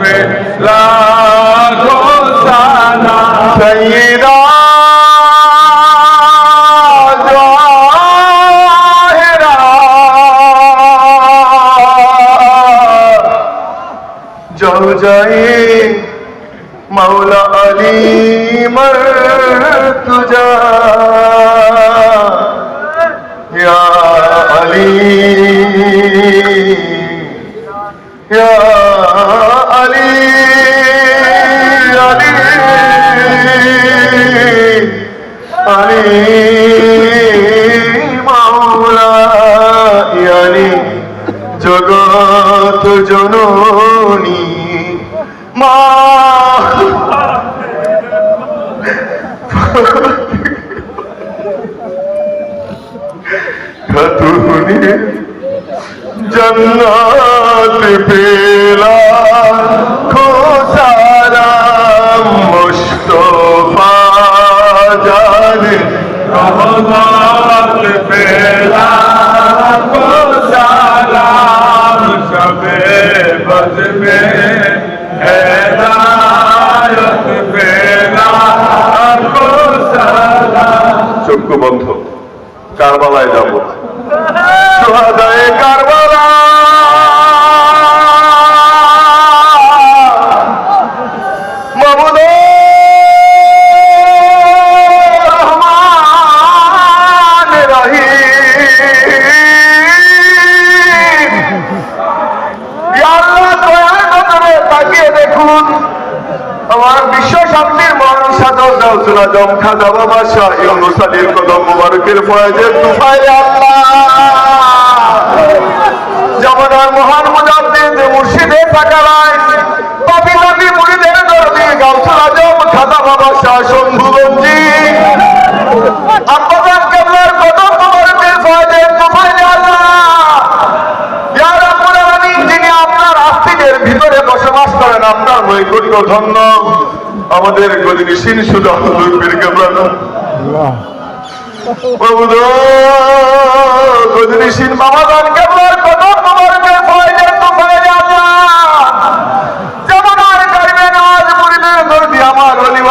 पे लाखों साला सैयदा जाहिरा जाओ जाए मौला अली मर तुझा জননী মা। খাতুনে পেলা খোসারা মুস্তফা জানে। রহমত পেলা খোসারা शबे बज में हैदायत पे लाखों सलाम চক্ষু বন্ধ কারবালায় যাব দাউসুলা জম খাজা বাবা শাহ ইউনুস আলীর কদম মুবারকের ফয়েজের তুফাইলে আল্লাহ। জামানার মহান মুজাদ্দিদ মুর্শিদে সাকারায় পাপি মুরিদের দরদি গাউসুল আজম খাজা বাবা শাহ শম্ভুগঞ্জি। আব্বাজান কেবলার কদম মুবারকের আল্লাহ। যিনি আপনার আস্তিকের ভিতরে বসবাস করেন, আপনার নৈকট্য ধন্য। আমাদের গদিনীশীল শুধু আল্লাহর কেবলা প্রভুদ গদিনীশীল মামাদান কেবলার কত তোমারকে ফয়দের তো আল্লাহ যেমন আর করবেন আজ মুরিদের দর্দি আমার অলি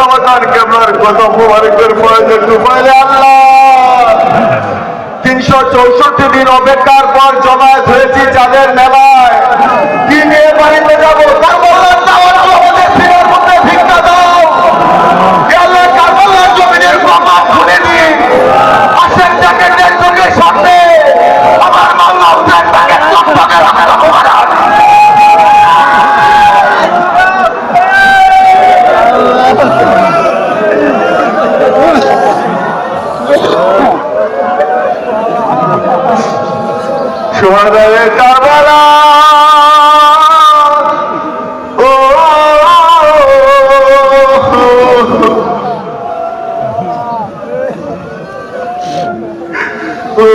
কেবলার কত মুবারকের ফয়দের তো আল্লাহ। তিনশো চৌষট্টি দিন অপেক্ষার পর জমায়েত হয়েছি চাঁদের মেলায়। কি নিয়ে বাড়িতে যাব? সোহাদারে কারবালা ও ও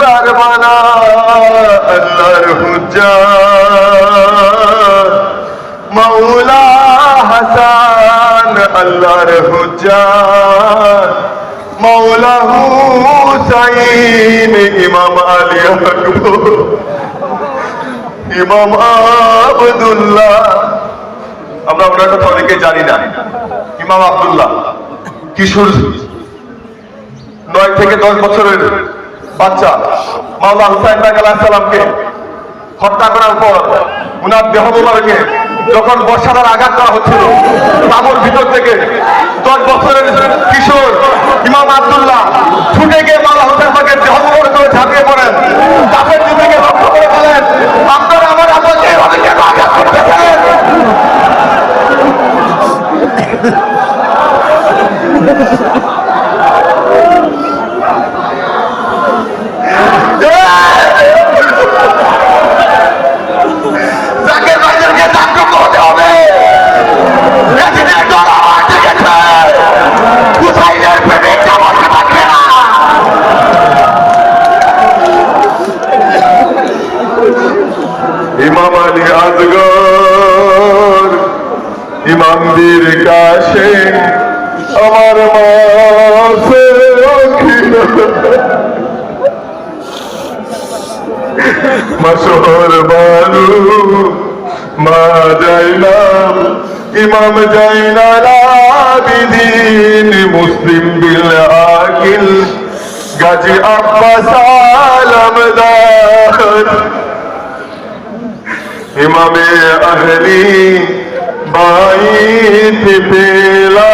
কারবালা আল্লাহর হুজ্জা মাওলা হাসান আল্লাহর হুজ্জা মৌলা হুসাইন, ইমাম আলী আকবর, ইমাম আবদুল্লাহ। আমরা ওনার কথা অনেকে জানি না। ইমাম আবদুল্লাহ, কিশোর, নয় থেকে দশ বছরের বাচ্চা। মাওলা হুসাইন বাগ সালামকে হত্যা করার পর উনার দেহ মোবারকে যখন বর্ষাদার আঘাত করা হচ্ছিল তাবুর ভিতর থেকে ইমাম আব্দুল্লাহ। ইমামদের কাছে আমার মাসে মশহর বালু মা জাইনাব, ইমাম জাইনাল আবিদিন মুসলিম বিল আকিল। গাজী আব্বাস আলমদার ইমামে আহলি বাইত পেলা